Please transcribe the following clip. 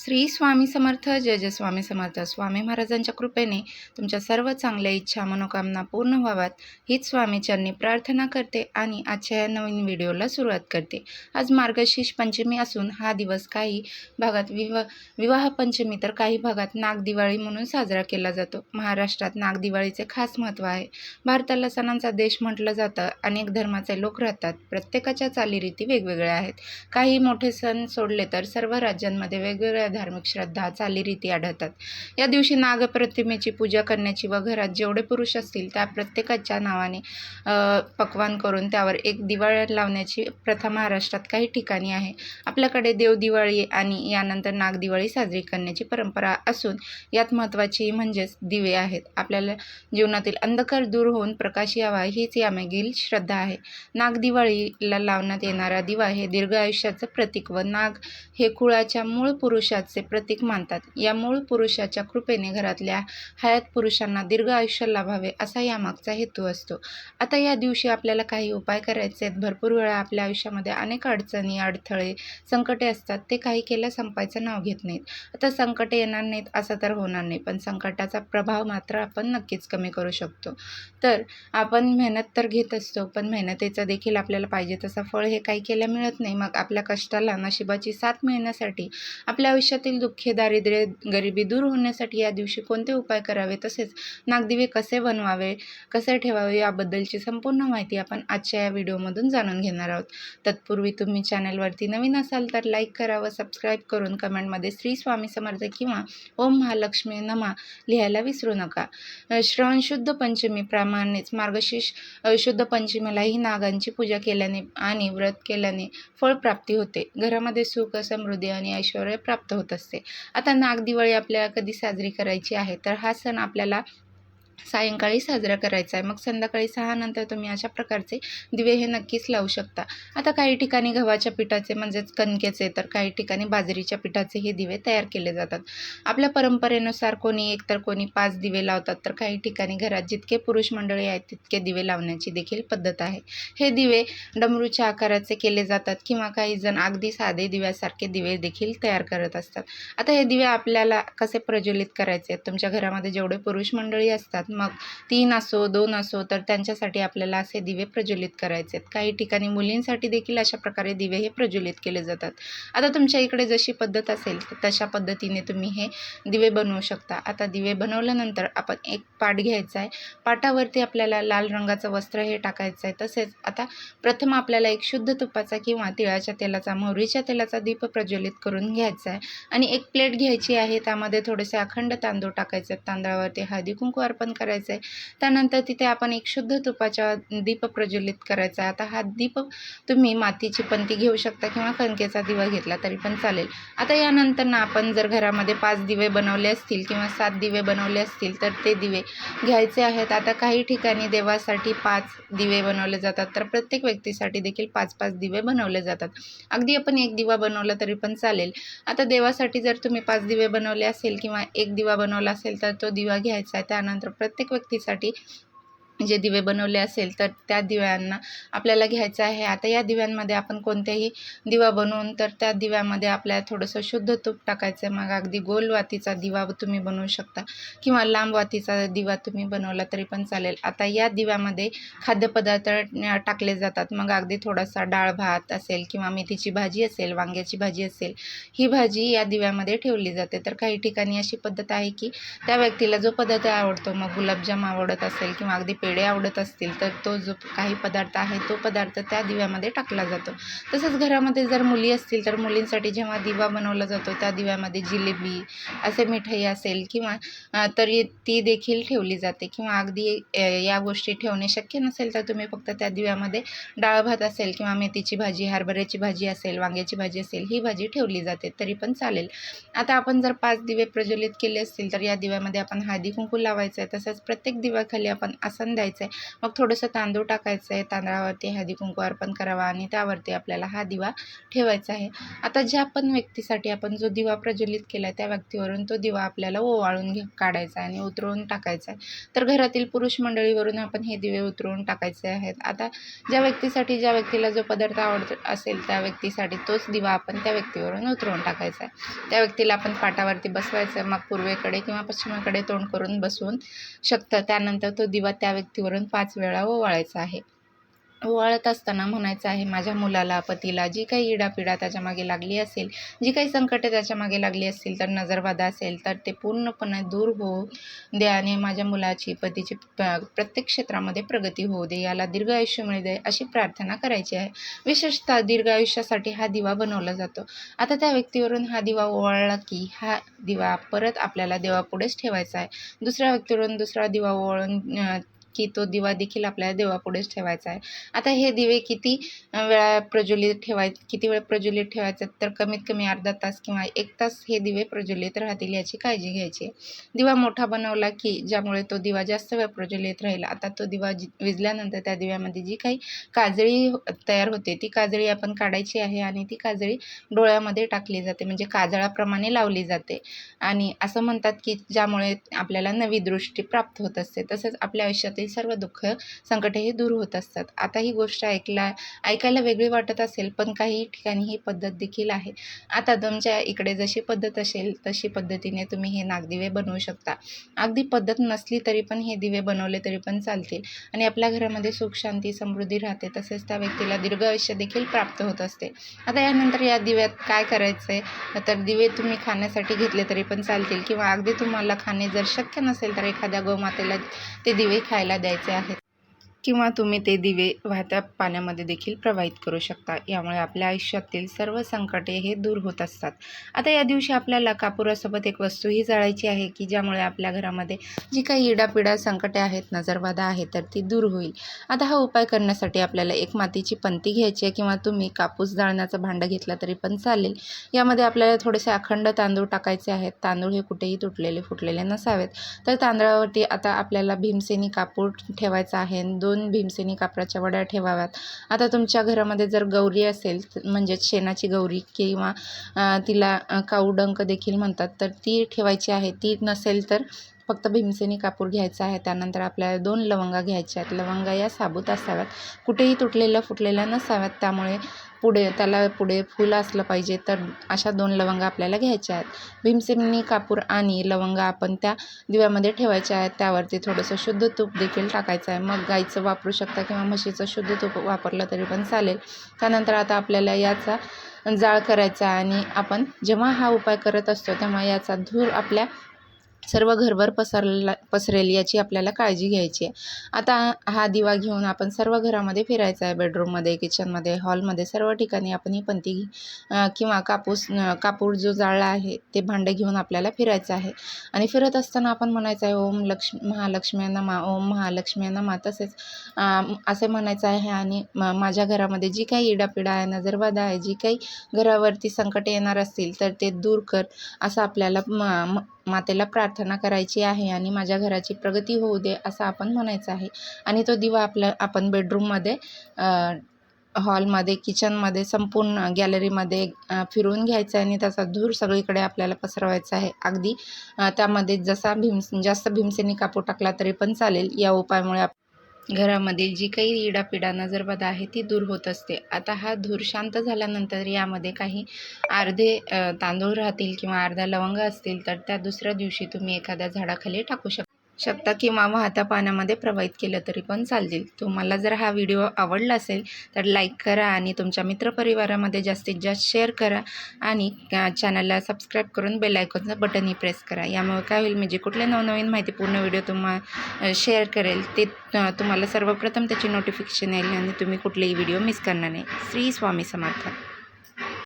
श्री स्वामी समर्थ जय जय स्वामी समर्थ. स्वामी महाराजांच्या कृपेने तुमच्या सर्व चांगल्या इच्छा मनोकामना पूर्ण व्हाव्यात हीच स्वामीचरणी प्रार्थना करते आणि आजच्या या नवीन व्हिडिओला सुरुवात करते. आज मार्गशीर्ष पंचमी असून हा दिवस काही भागात विवाह विवाह पंचमी तर काही भागात नागदिवाळी म्हणून साजरा केला जातो. महाराष्ट्रात नागदिवाळीचे खास महत्त्व आहे. भारताला सणांचा देश म्हटलं जातं. अनेक धर्माचे लोक राहतात. प्रत्येकाच्या चालीरीती वेगवेगळ्या आहेत. काही मोठे सण सोडले तर सर्व राज्यांमध्ये वेगवेगळ्या धार्मिक श्रद्धा चालीरीती आढळतात. या दिवशी नागप्रतिमेची पूजा करण्याची व घरात जेवढे पुरुष असतील त्या प्रत्येकाच्या नावाने पक्वान करून त्यावर एक दिवाळ लावण्याची प्रथा महाराष्ट्रात काही ठिकाणी आहे. आपल्याकडे देवदिवाळी आणि यानंतर नागदिवाळी साजरी करण्याची परंपरा असून यात महत्त्वाची म्हणजेच दिवे आहेत. आपल्याला जीवनातील अंधकार दूर होऊन प्रकाश यावा हीच यामागील श्रद्धा आहे. नागदिवाळीला लावण्यात येणारा दिवा हे दीर्घ आयुष्याचं प्रतीक व नाग हे कुळाच्या मूळ पुरुष पुरुषाचे प्रतीक मानतात. या मूळ पुरुषाच्या कृपेने घरातल्या हयात पुरुषांना दीर्घ आयुष्य लाभावे असा यामागचा हेतू असतो. आता या दिवशी आपल्याला काही उपाय करायचे आहेत. भरपूर वेळा आपल्या आयुष्यामध्ये अनेक अडचणी अडथळे संकटे असतात. ते काही केल्या संपायचं नाव घेत नाहीत. आता संकटे येणार नाहीत असं तर होणार नाही. पण संकटाचा प्रभाव मात्र आपण नक्कीच कमी करू शकतो. तर आपण मेहनत तर घेत असतो पण मेहनतीचं देखील आपल्याला पाहिजे तसं फळ हे काही केल्या मिळत नाही. मग आपल्या कष्टाला नशिबाची साथ मिळण्यासाठी आपल्या आयुष्यातील दुःखे दारिद्र्य गरिबी दूर होण्यासाठी या दिवशी कोणते उपाय करावे? तसेच नागदिवे कसे बनवावे? कसे ठेवावे? याबद्दलची संपूर्ण माहिती आपण आजच्या या व्हिडिओमधून जाणून घेणार आहोत. तत्पूर्वी तुम्ही चॅनलवरती नवीन असाल तर लाईक करा व सबस्क्राईब करून कमेंटमध्ये श्री स्वामी समर्थ किंवा ओम महालक्ष्मी नमा लिहायला विसरू नका. श्रवण शुद्ध पंचमीप्रमाणेच मार्गशीर्ष शुद्ध पंचमीलाही नागांची पूजा केल्याने आणि व्रत केल्याने फळप्राप्ती होते. घरामध्ये सुख समृद्धी आणि ऐश्वर प्राप्त होत असते. आता नागदिवाळी आपल्याला कधी साजरी करायची आहे तर हा सण आपल्याला सायंकाळी साजरा करायचा आहे. मग संध्याकाळी सहा नंतर तुम्ही अशा प्रकारचे दिवे हे नक्कीच लावू शकता. आता काही ठिकाणी गव्हाच्या पिठाचे म्हणजेच कणकेचे तर काही ठिकाणी बाजरीच्या पिठाचे हे दिवे तयार केले जातात. आपल्या परंपरेनुसार कोणी एक तर कोणी पाच दिवे लावतात तर काही ठिकाणी घरात जितके पुरुष मंडळी आहेत तितके दिवे लावण्याची देखील पद्धत आहे. हे दिवे डमरूच्या आकाराचे केले जातात किंवा काही जण अगदी साधे दिव्यासारखे दिवे देखील तयार करत असतात. आता हे दिवे आपल्याला कसे प्रज्वलित करायचे आहेत? तुमच्या घरामध्ये जेवढे पुरुष मंडळी असतात मग तीन असो दोन असो तर त्यांच्यासाठी आपल्याला असे दिवे प्रज्वलित करायचे आहेत. काही ठिकाणी मुलींसाठी देखील अशा प्रकारे दिवे हे प्रज्वलित केले जातात. आता तुमच्या इकडे जशी पद्धत असेल तशा पद्धतीने तुम्ही हे दिवे बनवू शकता. आता दिवे बनवल्यानंतर आपण एक पाट घ्यायचा आहे. पाटावरती आपल्याला लाल रंगाचं वस्त्र हे टाकायचं आहे. तसेच आता प्रथम आपल्याला एक शुद्ध तुपाचा किंवा तिळाच्या तेलाचा मोहरीच्या तेलाचा दीप प्रज्वलित करून घ्यायचा आहे. आणि एक प्लेट घ्यायची आहे. त्यामध्ये थोडेसे अखंड तांदूळ टाकायचे आहेत. तांदळावरती हळदी कुंकू अर्पण करायचं आहे त्यानंतर तिथे आपण एक शुद्ध तुपाचा दीप प्रज्वलित करायचा. आहे आता हा दीप तुम्ही मातीची पंती घेऊ शकता किंवा कणकेचा दिवा घेतला तरी पण चालेल. आता यानंतर ना आपण जर घरामध्ये पाच दिवे बनवले असतील किंवा सात दिवे बनवले असतील तर ते दिवे घ्यायचे आहेत. आता काही ठिकाणी देवासाठी पाच दिवे बनवले जातात तर प्रत्येक व्यक्तीसाठी देखील पाच पाच दिवे बनवले जातात. अगदी आपण एक दिवा बनवला तरी पण चालेल. आता देवासाठी जर तुम्ही पाच दिवे बनवले असेल किंवा एक दिवा बनवला असेल तर तो दिवा घ्यायचा आहे. त्यानंतर प्रत्येक व्यक्तीसाठी जे दिवे बनवले असेल तर त्या दिव्यांना आपल्याला घ्यायचं आहे. आता या दिव्यांमध्ये आपण कोणत्याही दिवा बनवून तर त्या दिव्यामध्ये आपल्याला थोडंसं शुद्ध तूप टाकायचं आहे. मग अगदी गोल वातीचा दिवा तुम्ही बनवू शकता किंवा लांब वातीचा दिवा तुम्ही बनवला तरी पण चालेल. आता या दिव्यामध्ये खाद्यपदार्थ टाकले जातात. मग अगदी थोडासा डाळ भात असेल किंवा मेथीची भाजी असेल वांग्याची भाजी असेल ही भाजी या दिव्यामध्ये ठेवली जाते. तर काही ठिकाणी अशी पद्धत आहे की त्या व्यक्तीला जो पदार्थ आवडतो मग गुलाबजाम आवडत असेल किंवा अगदी पेढे आवडत असतील तर तो जो काही पदार्थ आहे तो पदार्थ त्या दिव्यामध्ये टाकला जातो. तसंच घरामध्ये जर मुली असतील तर मुलींसाठी जेव्हा दिवा बनवला जातो त्या दिव्यामध्ये जिलेबी असे मिठाई असेल किंवा तरी ती देखील ठेवली जाते किंवा अगदी या गोष्टी ठेवणे शक्य नसेल तर तुम्ही फक्त त्या दिव्यामध्ये डाळ भात असेल किंवा मेथीची भाजी हरभऱ्याची भाजी असेल वांग्याची भाजी असेल ही भाजी ठेवली जाते तरी पण चालेल. आता आपण जर पाच दिवे प्रज्वलित केले असतील तर या दिव्यामध्ये आपण हळदी कुंकू लावायचं आहे तसंच प्रत्येक दिव्याखाली आपण आसन द्यायचं आहे मग थोडंसं तांदूळ टाकायचं आहे तांदळावरती हळदी कुंकू अर्पण करावा आणि त्यावरती आपल्याला हा दिवा ठेवायचा आहे. आता ज्या पण व्यक्तीसाठी आपण जो दिवा प्रज्वलित केला आहे त्या व्यक्तीवरून तो दिवा आपल्याला ओवाळून घे काढायचा आहे आणि उतरवून टाकायचा आहे. तर घरातील पुरुष मंडळीवरून आपण हे दिवे उतरवून टाकायचे आहेत. आता ज्या व्यक्तीसाठी ज्या व्यक्तीला जो पदार्थ आवडत असेल त्या व्यक्तीसाठी तोच दिवा आपण त्या व्यक्तीवरून उतरवून टाकायचा आहे. त्या व्यक्तीला आपण पाटावरती बसवायचं मग पूर्वेकडे किंवा पश्चिमेकडे तोंड करून बसवून शकतं. त्यानंतर तो दिवा त्या व्यक्ती व्यक्तीवरून पाच वेळा ओवाळायचं आहे. ओवाळत असताना म्हणायचं आहे माझ्या मुलाला पतीला जी काही इडापिडा त्याच्यामागे लागली असेल जी काही संकटे त्याच्यामागे लागली असतील तर नजरबाधा असेल तर ते पूर्णपणे दूर होऊ दे आणि माझ्या मुलाची पतीची प्रत्येक क्षेत्रामध्ये प्रगती होऊ दे. याला दीर्घ आयुष्य मिळू दे अशी प्रार्थना करायची आहे. विशेषतः दीर्घ आयुष्यासाठी हा दिवा बनवला जातो. आता त्या व्यक्तीवरून हा दिवा ओवाळला की हा दिवा परत आपल्याला देवापुढेच ठेवायचा आहे. दुसऱ्या व्यक्तीवरून दुसरा दिवा ओवाळून की तो दिवा देखील आपल्याला देवापुढेच ठेवायचा आहे. आता हे दिवे किती वेळा प्रज्वलित ठेवाय किती वेळ प्रज्वलित ठेवायचे तर कमीत कमी अर्धा तास किंवा एक तास हे दिवे प्रज्वलित राहतील याची काळजी घ्यायची आहे. दिवा मोठा बनवला की ज्यामुळे तो दिवा जास्त वेळ प्रज्वलित राहील. आता तो दिवा जी विजल्यानंतर त्या दिव्यामध्ये जी काही काजळी तयार होते ती काजळी आपण काढायची आहे आणि ती काजळी डोळ्यामध्ये टाकली जाते म्हणजे काजळाप्रमाणे लावली जाते. आणि असं म्हणतात की ज्यामुळे आपल्याला नवी दृष्टी प्राप्त होत असते. तसंच आपल्या आयुष्यात सर्व दुःख संकटे हे दूर होत असतात. आता ही गोष्ट ऐकला ऐकायला वेगळी वाटत असेल पण काही ठिकाणी ही पद्धत देखील आहे. आता तुमच्या इकडे जशी पद्धत असेल तशी पद्धतीने तुम्ही हे नागदिवे बनवू शकता. अगदी पद्धत नसली तरी पण हे दिवे बनवले तरी पण चालतील. आणि आपल्या घरामध्ये सुख शांती समृद्धी राहते तसेच त्या व्यक्तीला दीर्घ आयुष्य देखील प्राप्त होत असते. आता यानंतर या दिव्यात काय करायचं आहे तर दिवे तुम्ही खाण्यासाठी घेतले तरी पण चालतील. किंवा अगदी तुम्हाला खाणे जर शक्य नसेल तर एखाद्या गोमातेला ते दिवे खायला करायला द्यायचे आहेत. किंवा तुम्ही ते दिवे वाहत्या पाण्यामध्ये देखील प्रवाहित करू शकता. यामुळे आपल्या आयुष्यातील सर्व संकटे हे दूर होत असतात. आता या दिवशी आपल्याला कापुरासोबत एक वस्तूही जाळायची आहे की ज्यामुळे आपल्या घरामध्ये जी काही इडापिडा संकटे आहेत नजरबाधा आहे तर ती दूर होईल. आता हा उपाय करण्यासाठी आपल्याला एक मातीची पंती घ्यायची आहे किंवा तुम्ही कापूस जाळण्याचं भांडं घेतलं तरी पण चालेल. यामध्ये आपल्याला थोडेसे अखंड तांदूळ टाकायचे आहेत. तांदूळ हे कुठेही तुटलेले फुटलेले नसावेत. तर तांदळावरती आता आपल्याला भीमसेनी कापूर ठेवायचा आहे. दोन दोन भीमसेनी कापराच्या वड्या ठेवाव्यात. आता तुमच्या घरामध्ये जर गौरी असेल म्हणजेच शेणाची गौरी किंवा तिला काऊडंक देखील म्हणतात तर ती ठेवायची आहे. ती नसेल तर फक्त भीमसेनी कापूर घ्यायचा आहे. त्यानंतर आपल्याला दोन लवंगा घ्यायच्या आहेत. लवंगा या साबूत असाव्यात. कुठेही तुटलेल्या फुटलेल्या नसाव्यात. त्यामुळे पुढे त्याला पुढे फूल असलं पाहिजे तर अशा दोन लवंगा आपल्याला घ्यायच्या आहेत. भीमसेनी कापूर आणि लवंगा आपण त्या दिव्यामध्ये ठेवायच्या आहेत. त्यावरती थोडंसं शुद्ध तूप देखील टाकायचं आहे. मग गाईचं वापरू शकता किंवा म्हशीचं शुद्ध तूप वापरलं तरी पण चालेल. त्यानंतर आता आपल्याला याचा जाळ करायचा आणि आपण जेव्हा हा उपाय करत असतो तेव्हा याचा धूर आपल्या सर्व घरभर पसरला पसरेल याची आपल्याला काळजी घ्यायची आहे. आता हा दिवा घेऊन आपण सर्व घरामध्ये फिरायचा आहे. बेडरूममध्ये किचनमध्ये हॉलमध्ये सर्व ठिकाणी आपण ही पंती किंवा कापूस कापूर जो जाळला आहे ते भांडे घेऊन आपल्याला फिरायचं आहे. आणि फिरत असताना आपण म्हणायचं आहे ओम लक्ष्मी महालक्ष्मी नमा ओम महालक्ष्मी नमा तसेच असे म्हणायचं आहे आणि माझ्या घरामध्ये जी काही इडापिडा आहे नजरबाधा आहे जी काही घरावरती संकट येणार असतील तर ते दूर कर. असं आपल्याला मातेला प्रार्थना करायची आहे आणि माझ्या घराची प्रगती होऊ दे असं आपण म्हणायचं आहे. आणि तो दिवा आपल्या आपण बेडरूममध्ये हॉलमध्ये किचनमध्ये संपूर्ण गॅलरीमध्ये फिरवून घ्यायचा आहे आणि त्याचा धूर सगळीकडे आपल्याला पसरवायचा आहे. अगदी त्यामध्ये जसा भीम जास्त भीमसेनी कापू टाकला तरी पण चालेल. या उपायामुळे घरामधील जी काही इडापिडा नजरबाधा आहे ती दूर होत असते. आता हा धूर शांत झाल्यानंतर यामध्ये काही अर्धे तांदूळ राहतील किंवा अर्ध्या लवंग असतील तर त्या दुसऱ्या दिवशी तुम्ही एखाद्या झाडाखाली टाकू शकता. शकता किंवा वाहता पाण्यामध्ये प्रवाहित केलं तरी पण चालतील. तुम्हाला जर हा व्हिडिओ आवडला असेल तर लाईक करा आणि तुमच्या मित्रपरिवारामध्ये जास्तीत जास्त शेअर करा आणि चॅनलला सबस्क्राईब करून बेल आयकॉनचं बटनही प्रेस करा. यामुळे काय होईल म्हणजे कुठले नवनवीन माहितीपूर्ण व्हिडिओ तुम्हा शेअर करेल ते तुम्हाला सर्वप्रथम त्याची नोटिफिकेशन येईल आणि तुम्ही कुठलेही व्हिडिओ मिस करणार नाही. श्री स्वामी समर्थ.